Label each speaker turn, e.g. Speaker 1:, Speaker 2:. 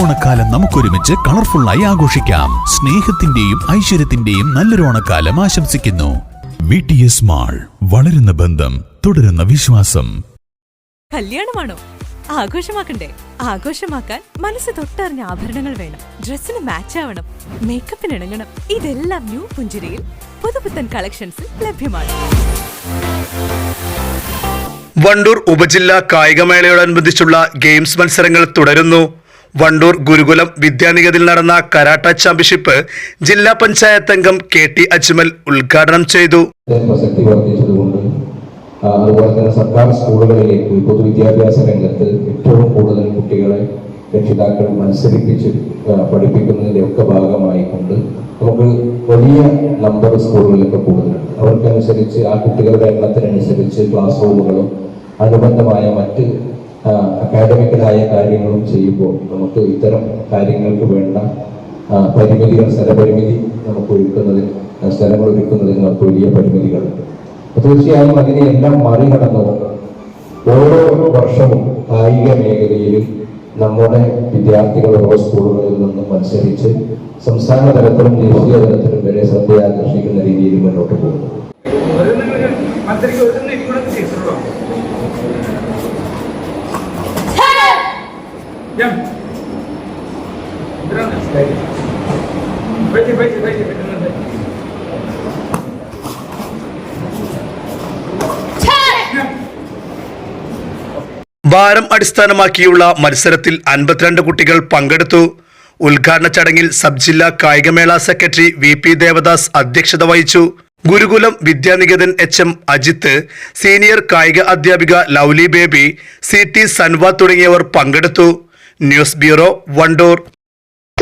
Speaker 1: ഓണക്കാലം നമുക്കൊരുമിച്ച് കളർഫുള്ളായി ആഘോഷിക്കാം. സ്നേഹത്തിന്റെയും ഐശ്വര്യത്തിന്റെയും നല്ലൊരു ഓണക്കാലം ആശംസിക്കുന്നു. വി ടി എസ് മാൾ വളരുന്ന ബന്ധം തുടരുന്ന വിശ്വാസം.
Speaker 2: കല്യാണമാണോ? ആഘോഷമാക്കണ്ടേ? ആഘോഷമാക്കാൻ മനസ്സ് തൊട്ടറിഞ്ഞ ആഭരണങ്ങൾ വേണം. ഡ്രസ്സിന് മാച്ച് ആവണം. മേക്കപ്പിന് ഇണങ്ങണം. ഇതെല്ലാം ന്യൂ പുഞ്ചിരിയിൽ പുതുപുത്തൻ കളക്ഷൻസിൽ ലഭ്യമാണ്.
Speaker 3: വണ്ടൂർ ഉപജില്ലാ കായികമേളയോടനുബന്ധിച്ചുള്ള ഗെയിംസ് മത്സരങ്ങൾ തുടരുന്നു. വണ്ടൂർ ഗുരുകുലം വിദ്യാനികതിൽ നടന്ന കരാട്ട ചാമ്പ്യൻഷിപ്പ് ജില്ലാ പഞ്ചായത്ത് അംഗം കെ ടി അജ്മൽ ഉദ്ഘാടനം ചെയ്തു.
Speaker 4: അതുപോലെ തന്നെ സർക്കാർ സ്കൂളുകളിലേക്ക് പൊതുവിദ്യാഭ്യാസ രംഗത്ത് ഏറ്റവും കൂടുതൽ കുട്ടികളെ രക്ഷിതാക്കൾ മത്സരിപ്പിച്ച് പഠിപ്പിക്കുന്നതിന്റെ ഒക്കെ ഭാഗമായിക്കൊണ്ട് നമുക്ക് വലിയ നമ്പർ സ്കൂളുകളിലൊക്കെ കൂടുതലുണ്ട്. അവർക്കനുസരിച്ച് ആ കുട്ടികളുടെ എണ്ണത്തിനനുസരിച്ച് ക്ലാസ് റൂമുകളും അനുബന്ധമായ മറ്റ് ആ, കാര്യങ്ങളും ചെയ്യുമ്പോൾ നമുക്ക് ഇത്തരം കാര്യങ്ങൾക്ക് വേണ്ട പരിമിതികൾ സ്ഥലപരിമിതി നമുക്ക് ഒരുക്കുന്നതിന് സ്ഥലങ്ങൾ ഒരുക്കുന്നതിന് നമുക്ക് വലിയ പരിമിതികളുണ്ട്. തീർച്ചയായും അതിനെയെല്ലാം മറികടന്നുകൊണ്ട് ഓരോ വർഷവും കായിക മേഖലയിൽ നമ്മുടെ വിദ്യാർത്ഥികൾ ഓരോ സ്കൂളുകളിൽ നിന്നും മത്സരിച്ച് സംസ്ഥാന തലത്തിലും ദേശീയ തലത്തിലും വരെ ശ്രദ്ധ ആകർഷിക്കുന്ന രീതിയിൽ മുന്നോട്ട് പോകുന്നു.
Speaker 3: ഭാരം അടിസ്ഥാനമാക്കിയുള്ള മത്സരത്തിൽ അൻപത്തിരണ്ട് കുട്ടികൾ പങ്കെടുത്തു. ഉദ്ഘാടന ചടങ്ങിൽ സബ് ജില്ലാ കായികമേള സെക്രട്ടറി വി പി ദേവദാസ് അധ്യക്ഷത വഹിച്ചു. Gurukulam Vidyaniketan H M Ajith senior കായിക അധ്യാപിക ലൗലി ബേബി സി ടി തുടങ്ങിയവർ പങ്കെടുത്തു. News bureau Wandoor.